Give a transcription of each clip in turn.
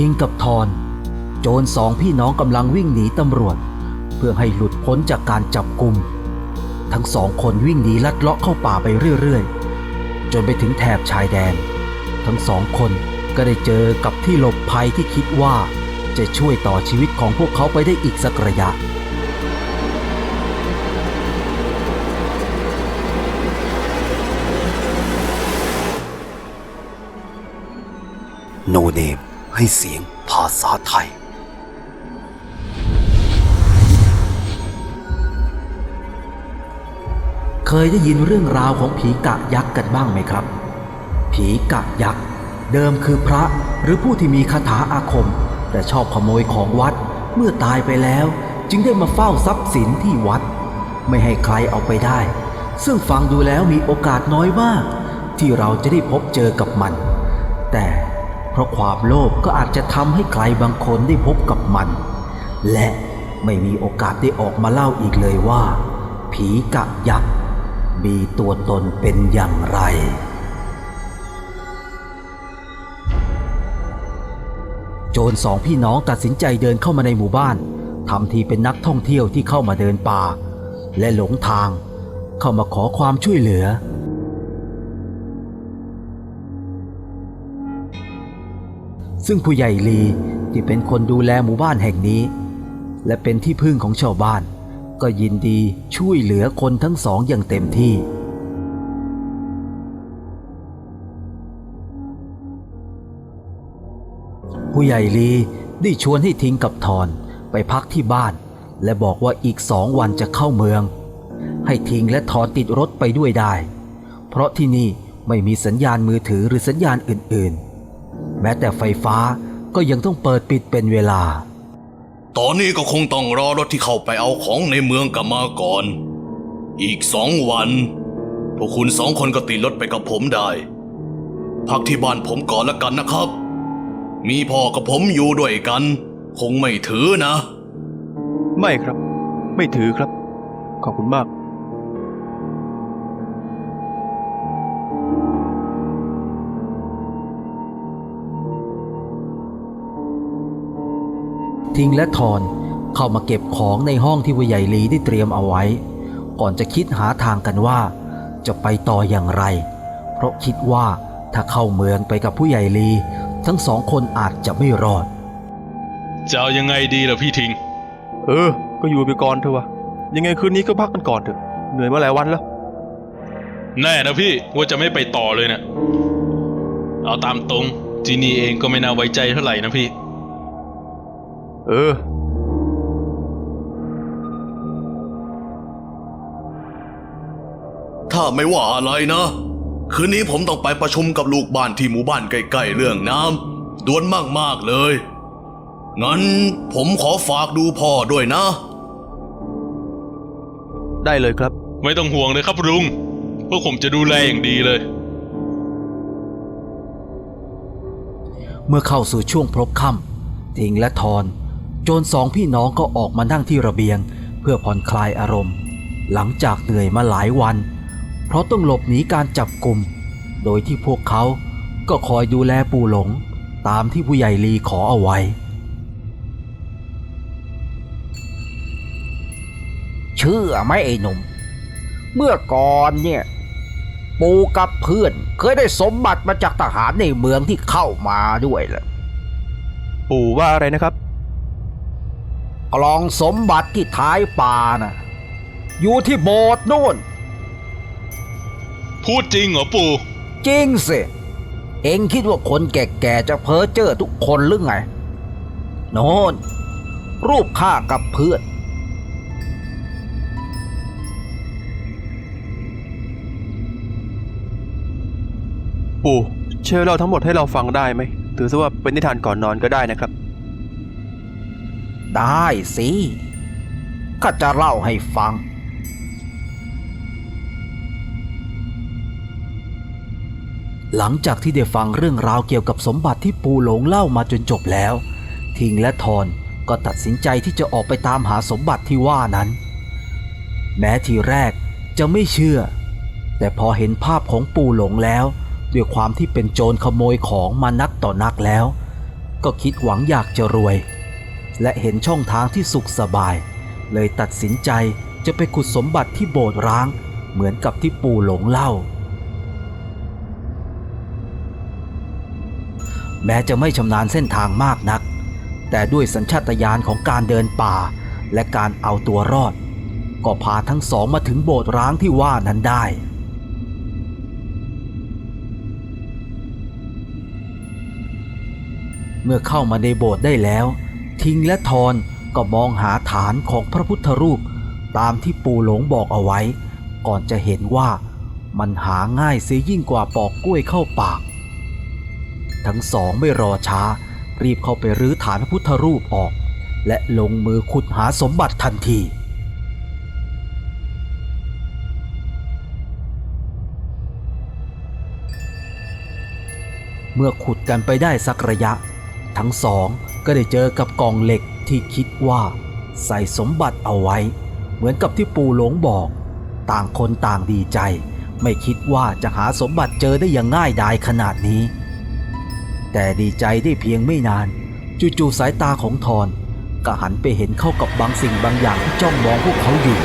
ทิงกับทอน โจรสองพี่น้องกำลังวิ่งหนีตำรวจ เพื่อให้หลุดพ้นจากการจับกลุ่มทั้งสองคนวิ่งหนีลัดเลาะเข้าป่าไปเรื่อยๆ จนไปถึงแถบชายแดน ทั้งสองคนก็ได้เจอกับที่หลบภัยที่คิดว่าจะช่วยต่อชีวิตของพวกเขาไปได้อีกสักระยะ โนเนม ให้เสียงภาษาไทย เคยได้ยินเรื่องราวของผีกะยักษ์กันบ้างไหมครับ ผีกะยักษ์เดิมคือพระหรือผู้ที่มีคาถาอาคม แต่ชอบขโมยของวัดเมื่อตายไปแล้ว จึงได้มาเฝ้าทรัพย์สินที่วัด ไม่ให้ใครเอาไปได้ ซึ่งฟังดูแล้วมีโอกาสน้อยมาก ที่เราจะได้พบเจอกับมัน แต่ เพราะความโลภก็อาจจะทำให้ใครบางคนได้พบกับมัน และไม่มีโอกาสได้ออกมาเล่าอีกเลยว่า ผีกะยักษ์มีตัวตนเป็นอย่างไร โจรสองพี่น้องตัดสินใจเดินเข้ามาในหมู่บ้านทำทีเป็นนักท่องเที่ยวที่เข้ามาเดินป่า และหลงทาง เข้ามาขอความช่วยเหลือ ซึ่งผู้ใหญ่ลีที่เป็นคนดูแลหมู่บ้านแห่งนี้ และเป็นที่พึ่งของชาวบ้าน ก็ยินดีช่วยเหลือคนทั้งสองอย่างเต็มที่ ผู้ใหญ่ลีได้ชวนให้ทิ้งกับทอนไปพักที่บ้าน และบอกว่าอีกสองวันจะเข้าเมือง ให้ทิ้งและทอนติดรถไปด้วยได้ เพราะที่นี่ไม่มีสัญญาณมือถือหรือสัญญาณอื่นๆ แม้แต่ไฟฟ้าก็ยังต้องเปิดปิดเป็นเวลา ตอนนี้ก็คงต้องรอรถที่เข้าไปเอาของในเมืองกลับมาก่อน อีกสองวัน พวกคุณสองคนก็ติดรถไปกับผมได้ พักที่บ้านผมก่อนละกันนะครับ มีพ่อกับผมอยู่ด้วยกัน คงไม่ถือนะ ไม่ครับ ไม่ถือครับ ขอบคุณมาก ทิ้งและทอน เข้ามาเก็บของในห้องที่ผู้ใหญ่ลีได้เตรียมเอาไว้ ก่อนจะคิดหาทางกันว่า จะไปต่ออย่างไร เพราะคิดว่าถ้าเข้าเมืองไปกับผู้ใหญ่ลี ทั้งสองคนอาจจะไม่รอด จะเอายังไงดีล่ะพี่ทิง เออ ก็อยู่ไปก่อนเถอะวะยังไงคืนนี้ก็พักกันก่อนเถอะเหนื่อยมาหลายวันแล้ว แน่นะพี่ว่าจะไม่ไปต่อเลยเนะี่ยเอาตามตรงจีนี่เองก็ไม่น่าไว้ใจเท่าไหร่นะพี่ เออ ถ้าไม่ว่าอะไรนะ คืนนี้ผมต้องไปประชุมกับลูกบ้านที่หมู่บ้านใกล้ๆเรื่องน้ำด่วนมากๆเลย งั้นผมขอฝากดูพ่อด้วยนะ ได้เลยครับ ไม่ต้องห่วงเลยครับลุงพวกผมจะดูแลอย่างดีเลย เมื่อเข้าสู่ช่วงพลบค่ำทิงและทอน โจรสองพี่น้องก็ออกมานั่งที่ระเบียง เพื่อผ่อนคลายอารมณ์ หลังจากเหนื่อยมาหลายวัน เพราะต้องหลบหนีการจับกลุ่ม โดยที่พวกเขาก็คอยดูแลปู่หลง ตามที่ผู้ใหญ่ลีขอเอาไว้ เชื่อไหมไอ้หนุ่ม เมื่อก่อนเนี่ยปูกับเพื่อนเคยได้สมบัติมาจากทหารในเมืองที่เข้ามาด้วยล่ะ ปู่ว่าอะไรนะครับ กลองสมบัติที่ท้ายป่าน่ะอยู่ที่โบสถ์นู่น พูดจริงเหรอปู่ จริงสิ เอ็งคิดว่าคนแก่ๆจะเพ้อเจ้อทุกคนหรือไง โน่น รูปข้ากับเพื่อน ปู่เชื่อเล่าทั้งหมดให้เราฟังได้ไหม ถือซะว่าเป็นนิทานก่อนนอนก็ได้นะครับ ได้สิข้าจะเล่าให้ฟัง หลังจากที่ได้ฟังเรื่องราวเกี่ยวกับสมบัติที่ปูหลงเล่ามาจนจบแล้ว ทิงและทอนก็ตัดสินใจที่จะออกไปตามหาสมบัติที่ว่านั้น แม้ทีแรกจะไม่เชื่อ แต่พอเห็นภาพของปูหลงแล้ว ด้วยความที่เป็นโจรขโมยของมานักต่อนักแล้ว ก็คิดหวังอยากจะรวย และเห็นช่องทางที่สุขสบาย เลยตัดสินใจจะไปขุดสมบัติที่โบสถ์ร้าง เหมือนกับที่ปู่หลงเล่า แม้จะไม่ชำนาญเส้นทางมากนัก แต่ด้วยสัญชาตญาณของการเดินป่า และการเอาตัวรอด ก็พาทั้งสองมาถึงโบสถ์ร้างที่ว่านั้นได้เมื่อเข้ามาในโบสถ์ได้แล้ว ทิงและทอนก็มองหาฐานของพระพุทธรูป ตามที่ปู่หลงบอกเอาไว้ ก่อนจะเห็นว่ามันหาง่ายเสียยิ่งกว่าปอกกล้วยเข้าปาก ทั้งสองไม่รอช้า รีบเข้าไปรื้อฐานพระพุทธรูปออก และลงมือขุดหาสมบัติทันทีเมื่อขุดกันไปได้สักระยะ ทั้งสองก็ได้เจอกับกองเหล็กที่คิดว่า ใส่สมบัติเอาไว้ เหมือนกับที่ปู่หลงบอก ต่างคนต่างดีใจ ไม่คิดว่าจะหาสมบัติเจอได้อย่างง่ายดายขนาดนี้ แต่ดีใจได้เพียงไม่นาน จู่ๆสายตาของทอนก็หันไปเห็นเข้ากับบางสิ่งบางอย่างที่จ้องมองพวกเขาอยู่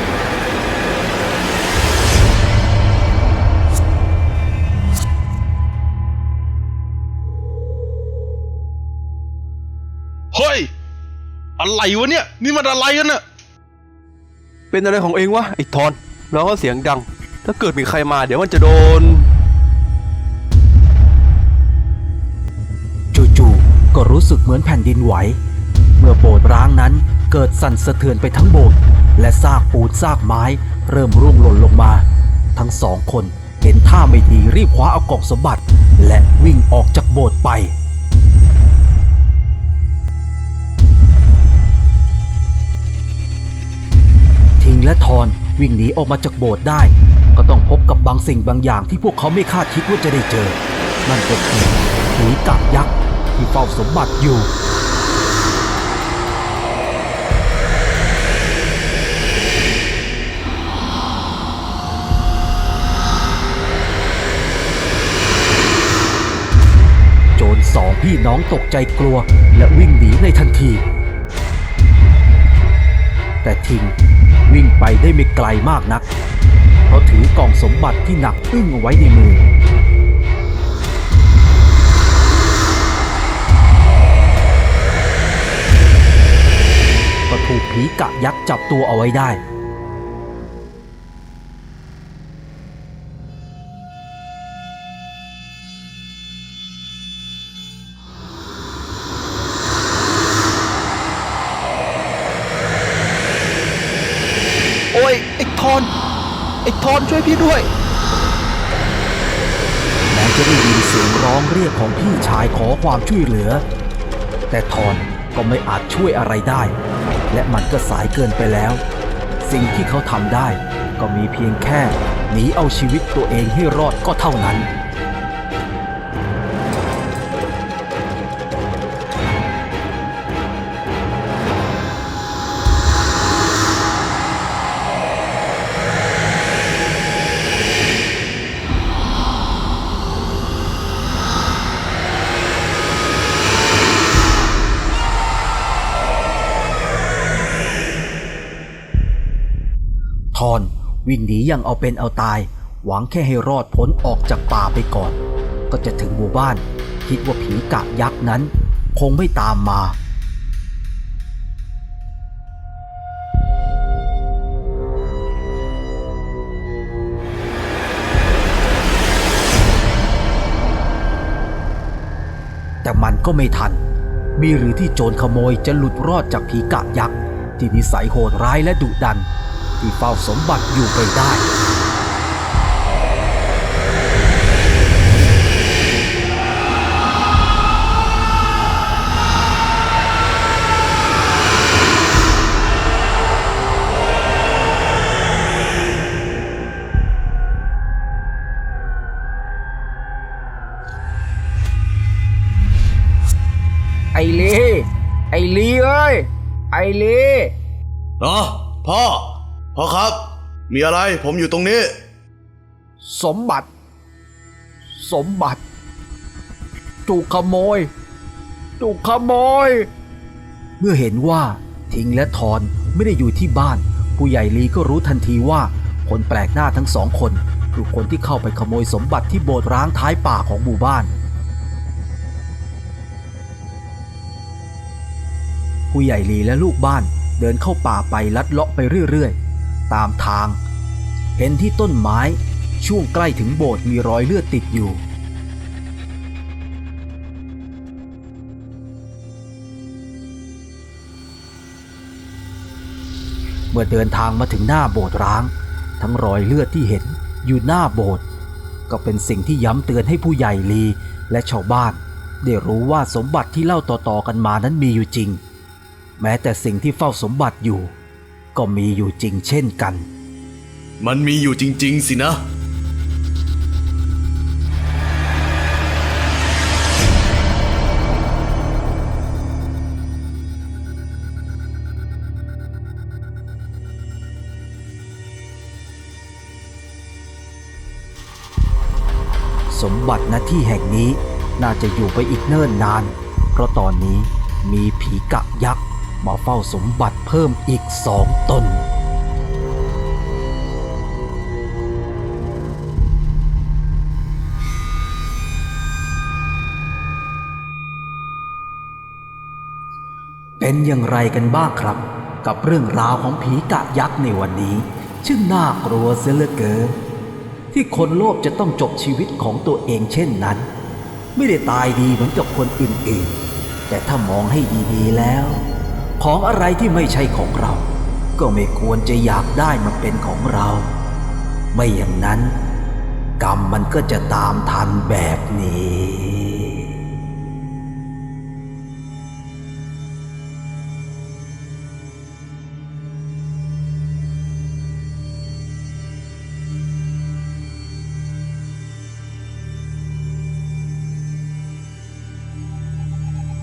อะไรวะเนี่ย นี่มันอะไรกันน่ะเป็นอะไรของเองวะไอ้ทอนแล้วก็เสียงดัง ถ้าเกิดมีใครมาเดี๋ยวมันจะโดน จู่ๆก็รู้สึกเหมือนแผ่นดินไหว เมื่อโบสถ์ร้างนั้นเกิดสั่นสะเทือนไปทั้งโบสถ์และซากปูนซากไม้ เริ่มร่วงหล่นลงมา ทั้งสองคนเห็นท่าไม่ดีรีบคว้าเอากล่องสมบัติ และวิ่งออกจากโบสถ์ไป และทอนวิ่งหนีออกมาจากโบสถ์ได้ ก็ต้องพบกับบางสิ่งบางอย่างที่พวกเขาไม่คาดคิดว่าจะได้เจอ นั่นก็คือผีกะยักษ์ที่เฝ้าสมบัติอยู่โจรสองพี่น้องตกใจกลัวและวิ่งหนีในทันที แต่ทิง วิ่งไปได้ไม่ไกลมากนัก เพราะถือกล่องสมบัติที่หนักอึ้งเอาไว้ในมือ ก็ถูกผีกะยักษ์จับตัวเอาไว้ได้ อนไอ้ทอนช่วยพี่ด้วยแม้จะได้ยินเสียงร้องเรียกของพี่ชายขอความช่วยเหลือ แต่ทอนก็ไม่อาจช่วยอะไรได้ และมันก็สายเกินไปแล้ว สิ่งที่เขาทำได้ก็มีเพียงแค่หนีเอาชีวิตตัวเองให้รอดก็เท่านั้น ทอนวิ่งหนีอย่างเอาเป็นเอาตาย หวังแค่ให้รอดพ้นออกจากป่าไปก่อน ก็จะถึงหมู่บ้าน คิดว่าผีกะยักษ์นั้น คงไม่ตามมาแต่มันก็ไม่ทัน มีหรือที่โจรขโมยจะหลุดรอดจากผีกะยักษ์ที่นิสัยโหดร้ายและดุดัน ที่เฝ้าสมบัติอยู่ไปได้ ไอ้ลี ไอ้ลีเอ้ย ไอ้ลีเนาะพ่อ พ่อครับ มีอะไรผมอยู่ตรงนี้ สมบัติ สมบัติ ถูกขโมย ถูกขโมย เมื่อเห็นว่าทิงและทอนไม่ได้อยู่ที่บ้าน ผู้ใหญ่ลีก็รู้ทันทีว่า คนแปลกหน้าทั้งสองคน คือคนที่เข้าไปขโมยสมบัติที่โบสถ์ร้างท้ายป่าของหมู่บ้าน ผู้ใหญ่ลีและลูกบ้านเดินเข้าป่าไปลัดเลาะไปเรื่อยๆ ตามทาง เห็นที่ต้นไม้ช่วงใกล้ถึงโบสถ์มีรอยเลือดติดอยู่ เมื่อเดินทางมาถึงหน้าโบสถ์ร้าง ทั้งรอยเลือดที่เห็นอยู่หน้าโบสถ์ก็เป็นสิ่งที่ย้ำเตือนให้ผู้ใหญ่ลีและชาวบ้าน ได้รู้ว่าสมบัติที่เล่าต่อๆกันมานั้นมีอยู่จริง แม้แต่สิ่งที่เฝ้าสมบัติอยู่ ก็มีอยู่จริงเช่นกัน มันมีอยู่จริง ๆ สินะ สมบัติณที่แห่งนี้น่าจะอยู่ไปอีกเนิ่นนาน เพราะตอนนี้มีผีกะยักษ์ มาเฝ้าสมบัติเพิ่มอีกสองตน เป็นอย่างไรกันบ้างครับ กับเรื่องราวของผีกะยักษ์ในวันนี้ช่างน่ากลัวเสียเหลือเกินที่คนโลภจะต้องจบชีวิตของตัวเองเช่นนั้น ไม่ได้ตายดีเหมือนกับคนอื่นๆแต่ถ้ามองให้ดีๆแล้ว ของอะไรที่ไม่ใช่ของเรา ก็ไม่ควรจะอยากได้มาเป็นของเรา ไม่อย่างนั้น กรรมมันก็จะตามทันแบบนี้